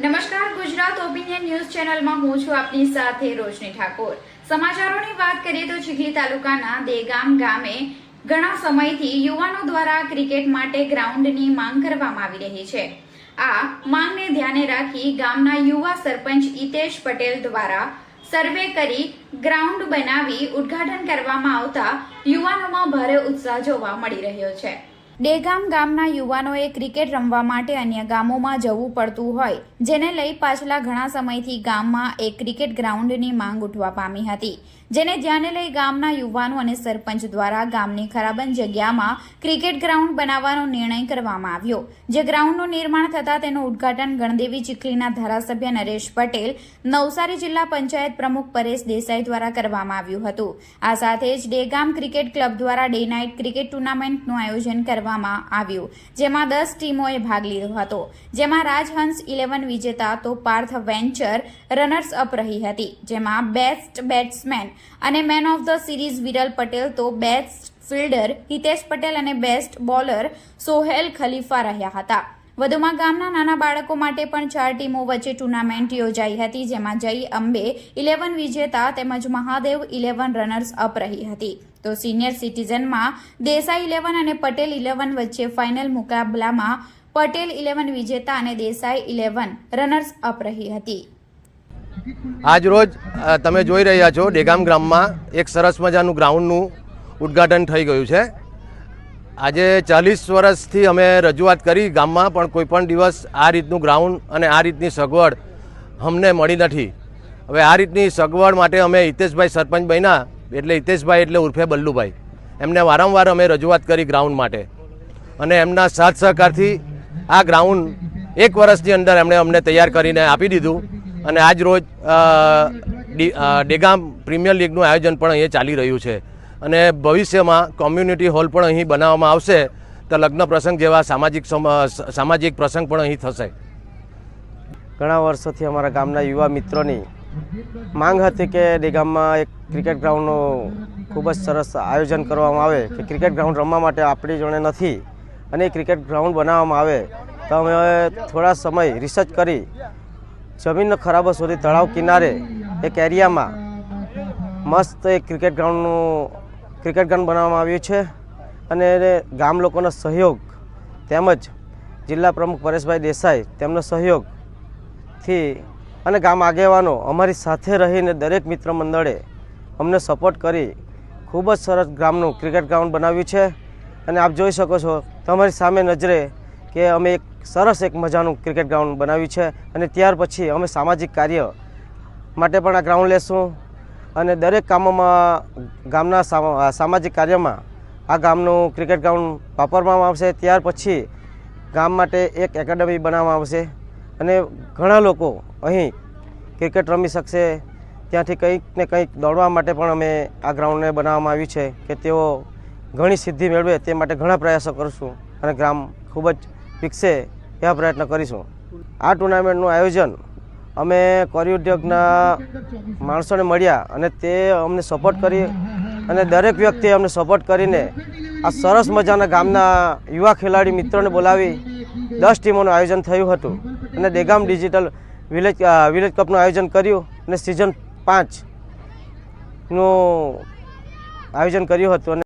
નમસ્કાર, Gujarat opinion news ચેનલમાં હું છું આપની સાથે રોશની ઠાકોર. સમાચારોની વાત કરીએ તો ચીખલી તાલુકાના દેગામ ગામે ઘણા સમયથી યુવાનો દ્વારા ક્રિકેટ માટે ગ્રાઉન્ડની માંગ કરવામાં આવી રહી છે. આ માંગને ધ્યાને રાખી ગામના યુવા સરપંચ હિતેશ પટેલ દ્વારા સર્વે કરી ગ્રાઉન્ડ બનાવી ઉદ્ઘાટન કરવામાં આવતા યુવાનોમાં ભારે ઉત્સાહ જોવા મળી રહ્યો છે. ડેગામ ગામના યુવાનોએ ક્રિકેટ રમવા માટે અન્ય ગામોમાં જવું પડતું હોય, જેને લઈ પાછલા ઘણા સમયથી ગામમાં એક ક્રિકેટ ગ્રાઉન્ડની માંગ ઉઠવા પામી હતી, જેને ધ્યાને લઈ ગામના યુવાનો અને સરપંચ દ્વારા ગામની ખરાબન જગ્યામાં ક્રિકેટ ગ્રાઉન્ડ બનાવવાનો નિર્ણય કરવામાં આવ્યો, જે ગ્રાઉન્ડનું નિર્માણ થતાં તેનું ઉદ્ઘાટન ગણદેવી ચીખલીના ધારાસભ્ય નરેશ પટેલ, નવસારી જિલ્લા પંચાયત પ્રમુખ પરેશ દેસાઈ દ્વારા કરવામાં આવ્યું હતું. આ સાથે જ ડેગામ ક્રિકેટ ક્લબ દ્વારા ડે નાઇટ ક્રિકેટ ટુર્નામેન્ટનું આયોજન કરવામાં આવ્યું, જેમાં દસ ટીમોએ ભાગ લીધો હતો. જેમાં રાજહંસ ઇલેવન વિજેતા તો પાર્થ વેન્ચર રનર્સ અપ રહી હતી, જેમાં બેસ્ટ બેટ્સમેન અને man of the series Viral Patel તો બેસ્ટ ફિલ્ડર હિતેશ પટેલ અને બેસ્ટ બોલર સોહેલ ખલીફા રહ્યા હતા. વધુમાં ગામના નાના બાળકો માટે પણ ચાર ટીમો વચ્ચે ટુર્નામેન્ટ યોજાઈ હતી, જેમાં જય અંબે ઇલેવન વિજેતા તેમજ મહાદેવ ઇલેવન રનર્સ અપ રહી હતી. તો સિનિયર સિટીઝનમાં દેસાઈ ઇલેવન અને પટેલ ઇલેવન વચ્ચે ફાઇનલ મુકાબલામાં પટેલ ઇલેવન વિજેતા અને દેસાઈ ઇલેવન રનર્સ અપ રહી હતી. આજ રોજ તમે જોઈ રહ્યા છો, ડેગામ ગ્રામમાં એક સરસ મજાનું ગ્રાઉન્ડનું ઉદ્ઘાટન થઈ ગયું છે. આજે ચાલીસ વર્ષથી અમે રજૂઆત કરી ગામમાં, પણ કોઈ પણ દિવસ આ રીતનું ગ્રાઉન્ડ અને આ રીતની સગવડ અમને મળી નથી. હવે આ રીતની સગવડ માટે અમે હિતેશભાઈ સરપંચ બન્યા, એટલે હિતેશભાઈ એટલે ઉર્ફે બલ્લુભાઈ. એમને વારંવાર અમે રજૂઆત કરી ગ્રાઉન્ડ માટે. અને એમના સાથ સહકારથી આ ગ્રાઉન્ડ એક વર્ષની અંદર એમણે અમને તૈયાર કરીને આપી દીધું. અને આજ રોજ ડેગામ પ્રીમિયર લીગનું આયોજન પણ અહીંયા ચાલી રહ્યું છે. અને ભવિષ્યમાં કોમ્યુનિટી હોલ પણ અહીં બનાવવામાં આવશે. તો લગ્ન પ્રસંગ જેવા સામાજિક સમ- સામાજિક પ્રસંગ પણ અહીં થશે. ઘણા વર્ષોથી અમારા ગામના યુવા મિત્રોની માંગ હતી કે દેગામમાં એક ક્રિકેટ ગ્રાઉન્ડનું ખૂબ જ સરસ આયોજન કરવામાં આવે, કે ક્રિકેટ ગ્રાઉન્ડ રમવા માટે આપણી જોડે નથી અને ક્રિકેટ ગ્રાઉન્ડ બનાવવામાં આવે. તો અમે થોડા સમય રિસર્ચ કરી જમીનનો ખરાબો સુધી તળાવ કિનારે એક એરિયામાં મસ્ત એક ક્રિકેટ ગ્રાઉન્ડનું ક્રિકેટ ગ્રાઉન્ડ બનાવવામાં આવ્યું છે અને ગામ લોકોનો સહયોગ તેમજ જિલ્લા પ્રમુખ પરેશભાઈ દેસાઈ તેમનો સહયોગથી અને ગામ આગેવાનો અમારી સાથે રહીને દરેક મિત્ર મંડળે અમને સપોર્ટ કરી ખૂબ જ સરસ ગામનું ક્રિકેટ ગ્રાઉન્ડ બનાવ્યું છે. અને આપ જોઈ શકો છો, તમારી સામે નજરે કે અમે એક સરસ એક મજાનું ક્રિકેટ ગ્રાઉન્ડ બનાવ્યું છે અને ત્યાર પછી અમે સામાજિક કાર્ય માટે પણ આ ગ્રાઉન્ડ લેશું. અને દરેક કામોમાં ગામના સામા- સામાજિક કાર્યમાં આ ગામનું ક્રિકેટ ગ્રાઉન્ડ વાપરવામાં આવશે. ત્યાર પછી ગામ માટે એક એકેડમી બનાવવામાં આવશે અને ઘણા લોકો અહીં ક્રિકેટ રમી શકશે. ત્યાંથી કંઈક ને કંઈક દોડવા માટે પણ અમે આ ગ્રાઉન્ડને બનાવવામાં આવ્યું છે કે તેઓ ઘણી સિદ્ધિ મેળવે તે માટે ઘણા પ્રયાસો કરીશું અને ગ્રામ ખૂબ જ વિકસે એવા પ્રયત્ન કરીશું. આ ટુર્નામેન્ટનું આયોજન અમે કોરી ઉદ્યોગના માણસોને મળ્યા અને તે અમને સપોર્ટ કરી અને દરેક વ્યક્તિએ અમને સપોર્ટ કરીને આ સરસ મજાના ગામના યુવા ખેલાડી મિત્રોને બોલાવી દસ ટીમોનું આયોજન થયું હતું અને દેગામ ડિજિટલ વિલેજ વિલેજ કપનું આયોજન કર્યું અને સિઝન પાંચનું આયોજન કર્યું હતું અને